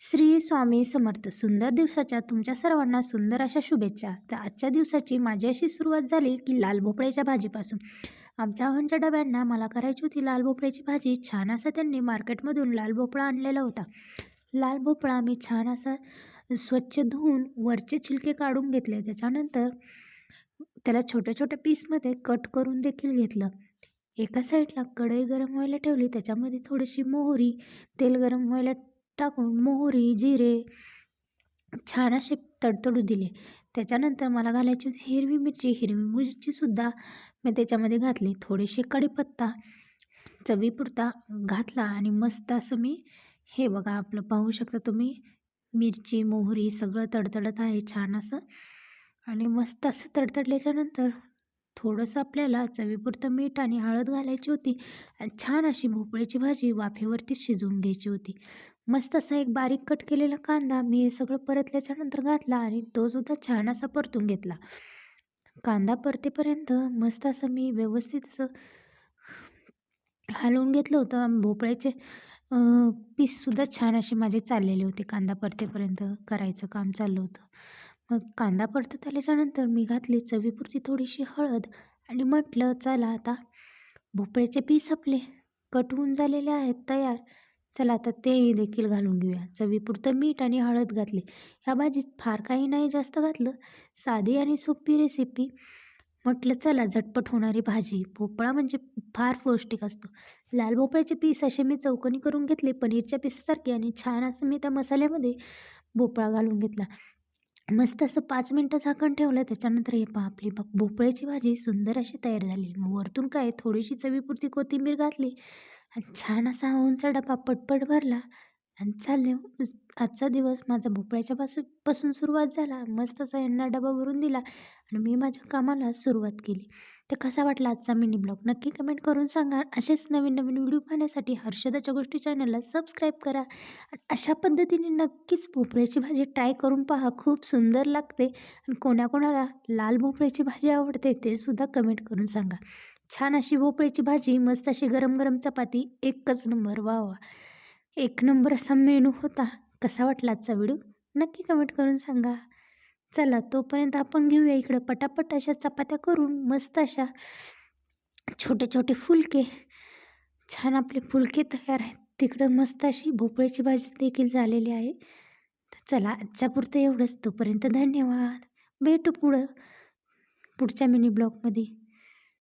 श्री स्वामी समर्थ. सुंदर दिवसाच्या तुमच्या सर्वांना सुंदर अशा शुभेच्छा. तर आजच्या दिवसाची माझी अशी सुरुवात झाली की लाल भोपळ्याच्या भाजीपासून. आमच्या आव्हानच्या डब्यांना मला करायची होती लाल भोपळ्याची भाजी. छान असा त्यांनी मार्केटमधून लाल भोपळा आणलेला होता. लाल भोपळा मी छान असा स्वच्छ धुवून वरचे छिलके काढून घेतले. त्याच्यानंतर त्याला छोट्या छोट्या पीसमध्ये कट करून देखील घेतलं. एका साईडला कढई गरम व्हायला ठेवली. त्याच्यामध्ये थोडीशी मोहरी तेल गरम व्हायला टाकून मोहरी जिरे छान असे तडतडू दिले. त्याच्यानंतर मला घालायची होती हिरवी मिरची. हिरवी मिरचीसुद्धा मी त्याच्यामध्ये घातली. थोडेसे कढीपत्ता चवीपुरता घातला आणि मस्त असं मी हे बघा आपलं पाहू शकता तुम्ही मिरची मोहरी सगळं तडतडत आहे छान असं. आणि मस्त असं तडतडल्याच्यानंतर थोडंसं आपल्याला चवीपुरतं मीठ आणि हळद घालायची होती आणि छान अशी भोपळ्याची भाजी वाफेवरती शिजवून घ्यायची होती. मस्त असा एक बारीक कट केलेला कांदा मी हे सगळं परतल्याच्यानंतर घातला आणि तो सुद्धा छान असा परतून घेतला. कांदा परतेपर्यंत मस्त असं मी व्यवस्थित असं हलवून घेतलं होतं भोपळ्याचे पीससुद्धा छान असे माझे चाललेले होते कांदा परतेपर्यंत करायचं काम चाललं होतं. मग कांदा परतत आल्याच्यानंतर मी घातली चवीपुरती थोडीशी हळद आणि म्हटलं चला आता भोपळ्याचे पीस आपले कट होऊन झालेले आहेत तयार चला आता तेही देखील घालून घेऊया. चवीपुरतं मीठ आणि हळद घातली. ह्या भाजीत फार काही नाही जास्त घातलं. साधी आणि सोपी रेसिपी म्हटलं चला झटपट होणारी भाजी. भोपळा म्हणजे फार पौष्टिक असतो. लाल भोपळ्याचे पीस असे मी चौकनी करून घेतले. पनीरच्या पिसासारखे आणि छान असं मी त्या मसाल्यामध्ये भोपळा घालून घेतला. मस्त असं पाच मिनटं झाकण ठेवलं. त्याच्यानंतर हे पहा आपली भोपळ्याची भाजी सुंदर अशी तयार झाली. वरतून काय थोडीशी चवीपुरती कोथिंबीर घातली. आणि छान असा ओंचा डबा पटपट भरला आणि चालले. आजचा दिवस माझा भोपळ्याच्या पासून पासून सुरुवात झाला. मस्त असा यांना डबा भरून दिला आणि मी माझ्या कामाला सुरुवात केली. तर कसा वाटला आजचा मिनी ब्लॉग? नक्की कमेंट करून सांगा. असेच नवीन नवीन व्हिडिओ पाहण्यासाठी हर्षदाच्या गोष्टी चॅनलला सबस्क्राईब करा. आणि अशा पद्धतीने नक्कीच भोपळ्याची भाजी ट्राय करून पहा. खूप सुंदर लागते आणि कोणाकोणाला लाल भोपळ्याची भाजी आवडते ते सुद्धा कमेंट करून सांगा. छान अशी भोपळ्याची भाजी मस्त अशी गरम गरम चपाती एकच नंबर. वा वा एक नंबर असा मेनू होता. कसा वाटला आजचा व्हिडिओ? नक्की कमेंट करून सांगा. चला तोपर्यंत आपण घेऊया इकडं पटापट अशा चपात्या करून मस्त अशा छोटे छोटे फुलके. छान आपले फुलके तयार आहेत. तिकडं मस्त अशी भोपळ्याची भाजी देखील झालेली आहे. तर चला आजच्यापुरतं एवढंच. तोपर्यंत धन्यवाद. भेटू पुढं पुढच्या मिनी ब्लॉगमध्ये.